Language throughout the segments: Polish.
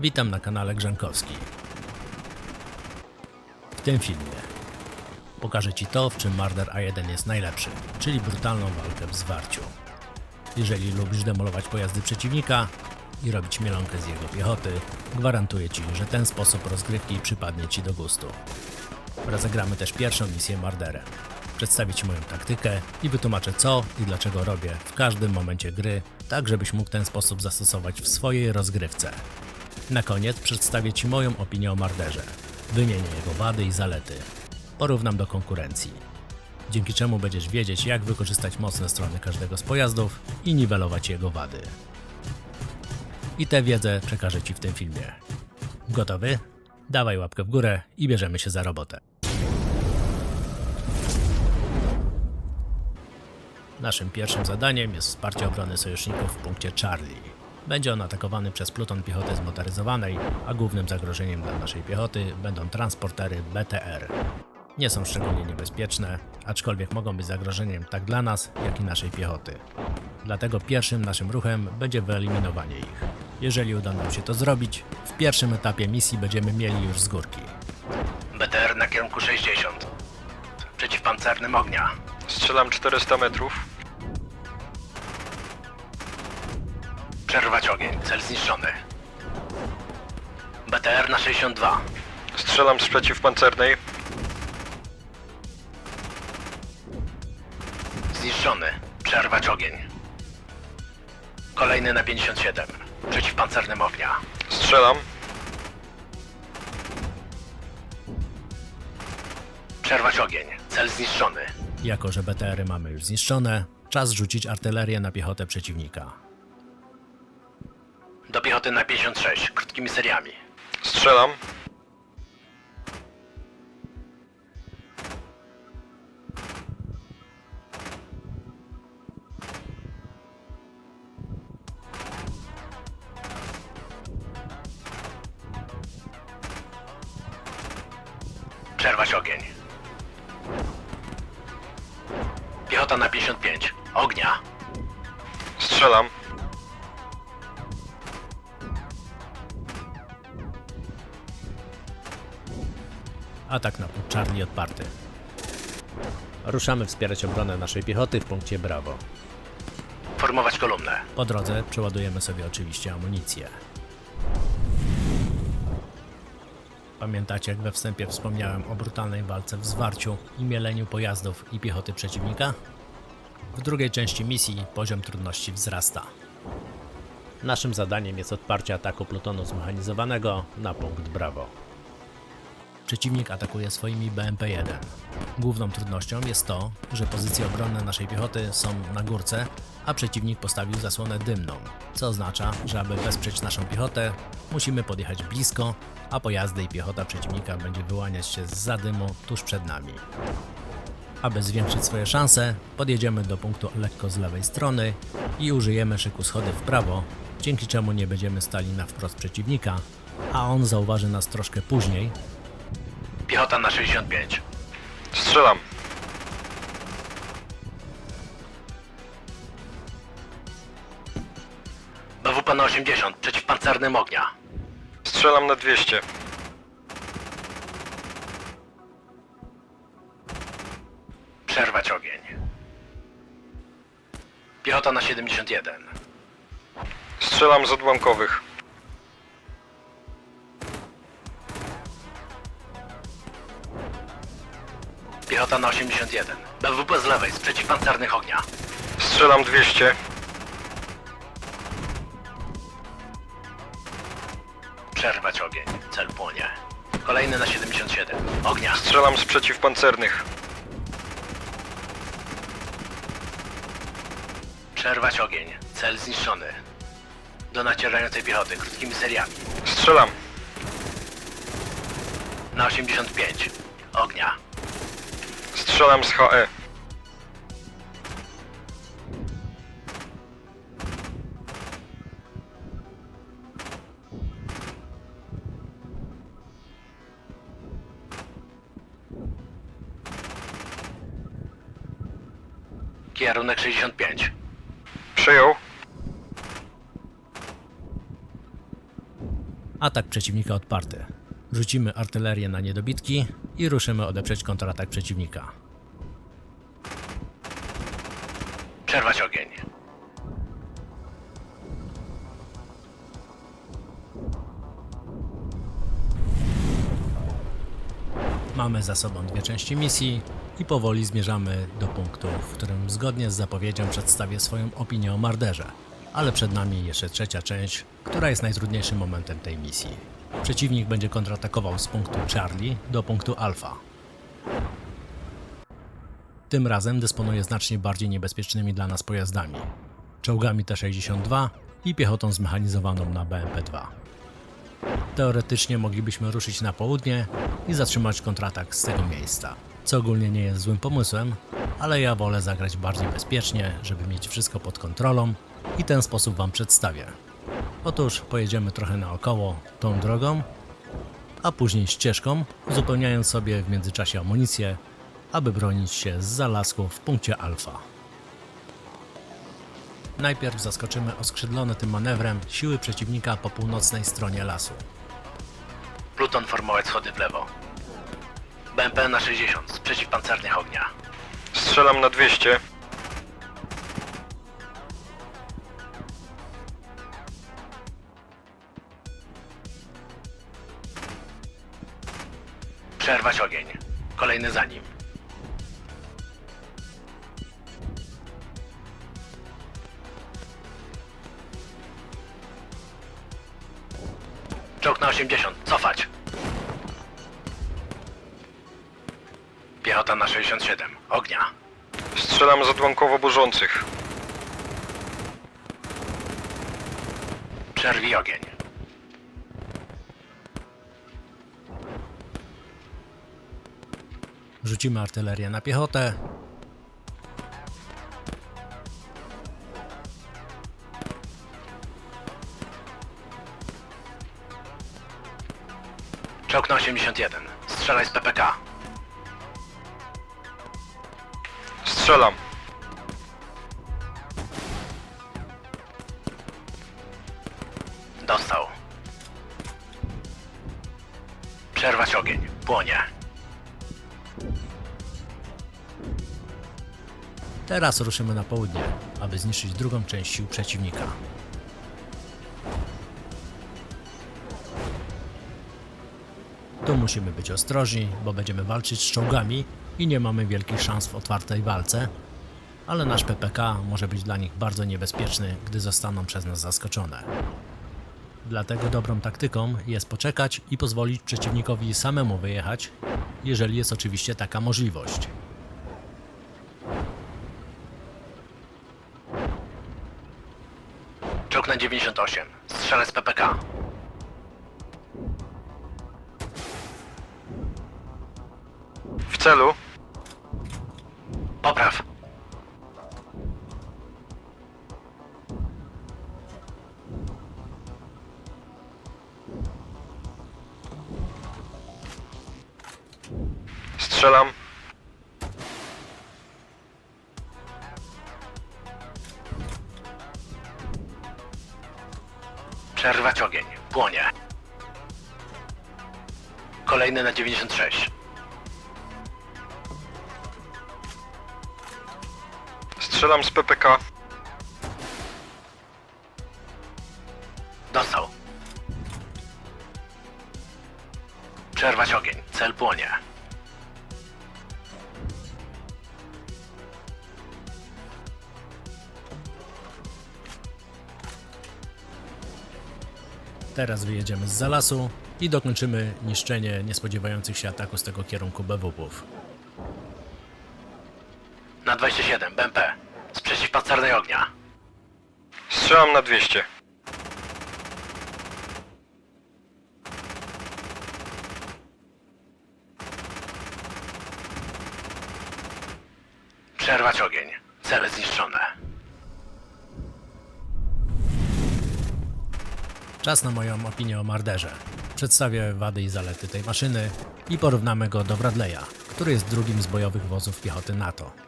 Witam na kanale Grzankowski. W tym filmie pokażę Ci to, w czym Marder A1 jest najlepszy, czyli brutalną walkę w zwarciu. Jeżeli lubisz demolować pojazdy przeciwnika i robić mielonkę z jego piechoty, gwarantuję Ci, że ten sposób rozgrywki przypadnie Ci do gustu. Rozegramy też pierwszą misję Marderem. Przedstawię Ci moją taktykę i wytłumaczę co i dlaczego robię w każdym momencie gry, tak żebyś mógł ten sposób zastosować w swojej rozgrywce. Na koniec przedstawię Ci moją opinię o Marderze. Wymienię jego wady i zalety. Porównam do konkurencji. Dzięki czemu będziesz wiedzieć, jak wykorzystać mocne strony każdego z pojazdów i niwelować jego wady. I tę wiedzę przekażę Ci w tym filmie. Gotowy? Dawaj łapkę w górę i bierzemy się za robotę. Naszym pierwszym zadaniem jest wsparcie obrony sojuszników w punkcie Charlie. Będzie on atakowany przez pluton piechoty zmotoryzowanej, a głównym zagrożeniem dla naszej piechoty będą transportery BTR. Nie są szczególnie niebezpieczne, aczkolwiek mogą być zagrożeniem tak dla nas, jak i naszej piechoty. Dlatego pierwszym naszym ruchem będzie wyeliminowanie ich. Jeżeli uda nam się to zrobić, w pierwszym etapie misji będziemy mieli już z górki. BTR na kierunku 60. Przeciwpancernym ognia. Strzelam 400 metrów. Przerwać ogień. Cel zniszczony. BTR na 62. Strzelam z przeciwpancernej. Zniszczony. Przerwać ogień. Kolejny na 57. Przeciwpancernym ognia. Strzelam. Przerwać ogień. Cel zniszczony. Jako, że BTR-y mamy już zniszczone, czas rzucić artylerię na piechotę przeciwnika. Do piechoty na 56, krótkimi seriami. Strzelam. Przerwać ogień. Piechota na 55. Ognia. Strzelam. Atak na punkt Charlie odparty. Ruszamy wspierać obronę naszej piechoty w punkcie Bravo. Formować kolumnę. Po drodze przeładujemy sobie oczywiście amunicję. Pamiętacie, jak we wstępie wspomniałem o brutalnej walce w zwarciu i mieleniu pojazdów i piechoty przeciwnika? W drugiej części misji poziom trudności wzrasta. Naszym zadaniem jest odparcie ataku plutonu zmechanizowanego na punkt Bravo. Przeciwnik atakuje swoimi BMP-1. Główną trudnością jest to, że pozycje obronne naszej piechoty są na górce, a przeciwnik postawił zasłonę dymną, co oznacza, że aby wesprzeć naszą piechotę, musimy podjechać blisko, a pojazdy i piechota przeciwnika będzie wyłaniać się z zadymu tuż przed nami. Aby zwiększyć swoje szanse, podjedziemy do punktu lekko z lewej strony i użyjemy szyku schody w prawo, dzięki czemu nie będziemy stali na wprost przeciwnika, a on zauważy nas troszkę później. Piechota na 65. Strzelam. BWP na 80, przeciwpancernym ognia. Strzelam na 200. Przerwać ogień. Piechota na 71. Strzelam z odłamkowych. Piechota na 81. BWP z lewej, z przeciwpancernych ognia. Strzelam 200. Przerwać ogień. Cel płonie. Kolejny na 77. Ognia. Strzelam z przeciwpancernych. Przerwać ogień. Cel zniszczony. Do nacierającej piechoty krótkimi seriami. Strzelam. Na 85. Ognia. Strzelam z. HE. Kierunek 65. Przyjął. Atak przeciwnika odparty. Rzucimy artylerię na niedobitki i ruszymy odeprzeć kontratak przeciwnika. Przerwać ogień. Mamy za sobą dwie części misji i powoli zmierzamy do punktu, w którym zgodnie z zapowiedzią przedstawię swoją opinię o Marderze. Ale przed nami jeszcze trzecia część, która jest najtrudniejszym momentem tej misji. Przeciwnik będzie kontratakował z punktu Charlie do punktu Alpha. Tym razem dysponuje znacznie bardziej niebezpiecznymi dla nas pojazdami. Czołgami T-62 i piechotą zmechanizowaną na BMP-2. Teoretycznie moglibyśmy ruszyć na południe i zatrzymać kontratak z tego miejsca, co ogólnie nie jest złym pomysłem, ale ja wolę zagrać bardziej bezpiecznie, żeby mieć wszystko pod kontrolą i ten sposób Wam przedstawię. Otóż pojedziemy trochę naokoło tą drogą, a później ścieżką, uzupełniając sobie w międzyczasie amunicję, aby bronić się z zalasku w punkcie alfa. Najpierw zaskoczymy oskrzydlone tym manewrem siły przeciwnika po północnej stronie lasu. Pluton formować schody w lewo. BMP na 60 z przeciwpancernych ognia. Strzelam na 200. Przerwać ogień. Kolejny za nim. Czołg na 80. Cofać. Piechota na 67. Ognia. Strzelam z odłamkowo burzących. Przerwij ogień. Rzucimy artylerię na piechotę. Czołg na 81. Strzelaj z PPK. Strzelam. Dostał. Przerwać ogień. Płonie. Teraz ruszymy na południe, aby zniszczyć drugą część sił przeciwnika. Tu musimy być ostrożni, bo będziemy walczyć z czołgami i nie mamy wielkich szans w otwartej walce, ale nasz PPK może być dla nich bardzo niebezpieczny, gdy zostaną przez nas zaskoczone. Dlatego dobrą taktyką jest poczekać i pozwolić przeciwnikowi samemu wyjechać, jeżeli jest oczywiście taka możliwość. Czołg na 98. Strzelę z PPK. Celu. Popraw. Strzelam. Przerwać ogień. Płonie. Kolejny na 96. Strzelam z PPK. Dostał. Przerwać ogień. Cel płonie. Teraz wyjedziemy z zalasu i dokończymy niszczenie niespodziewających się ataku z tego kierunku BWP-ów. Na 27, BMP. Z przeciwpancernej ognia. Strzelam na 200. Przerwać ogień. Cele zniszczone. Czas na moją opinię o Marderze. Przedstawię wady i zalety tej maszyny i porównamy go do Bradley'a, który jest drugim z bojowych wozów piechoty NATO.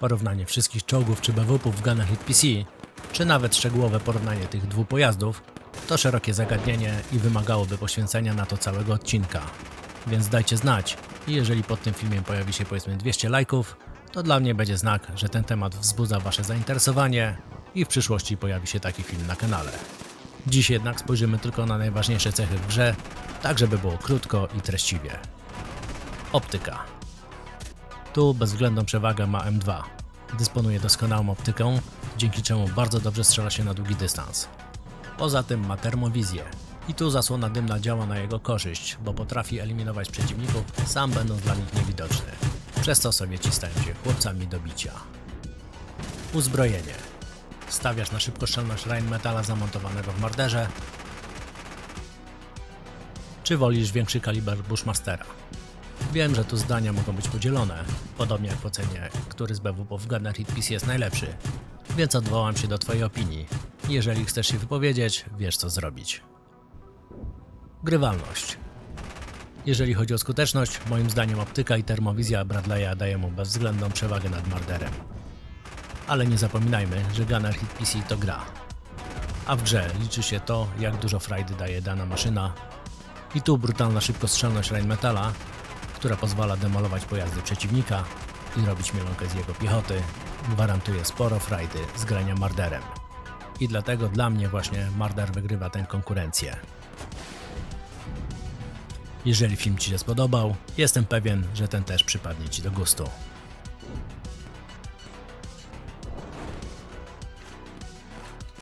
Porównanie wszystkich czołgów czy BWP-ów w Gunner Hit PC, czy nawet szczegółowe porównanie tych dwóch pojazdów, To szerokie zagadnienie i wymagałoby poświęcenia na to całego odcinka. Więc dajcie znać i jeżeli pod tym filmem pojawi się powiedzmy 200 lajków, to dla mnie będzie znak, że ten temat wzbudza Wasze zainteresowanie i w przyszłości pojawi się taki film na kanale. Dziś jednak spojrzymy tylko na najważniejsze cechy w grze, tak żeby było krótko i treściwie. Optyka. Tu bezwzględną przewagę ma M2. Dysponuje doskonałą optyką, dzięki czemu bardzo dobrze strzela się na długi dystans. Poza tym ma termowizję. I tu zasłona dymna działa na jego korzyść, bo potrafi eliminować przeciwników, sam będąc dla nich niewidoczny. Przez to Sowieci stają się chłopcami do bicia. Uzbrojenie. Stawiasz na szybkostrzelność Rheinmetalla zamontowanego w morderze, czy wolisz większy kaliber Bushmastera? Wiem, że tu zdania mogą być podzielone, podobnie jak w ocenie, który z BWP w Gunner Hit jest najlepszy, więc odwołam się do Twojej opinii. Jeżeli chcesz się wypowiedzieć, wiesz co zrobić. Grywalność. Jeżeli chodzi o skuteczność, moim zdaniem optyka i termowizja Bradley'a daje mu bezwzględną przewagę nad Marderem. Ale nie zapominajmy, że Gunner Hit PC to gra. A w grze liczy się to, jak dużo frajdy daje dana maszyna. I tu brutalna szybkostrzelność Rheinmetalla, która pozwala demolować pojazdy przeciwnika i robić mielonkę z jego piechoty, gwarantuje sporo frajdy z grania Marderem. I dlatego dla mnie właśnie Marder wygrywa tę konkurencję. Jeżeli film Ci się spodobał, jestem pewien, że ten też przypadnie Ci do gustu.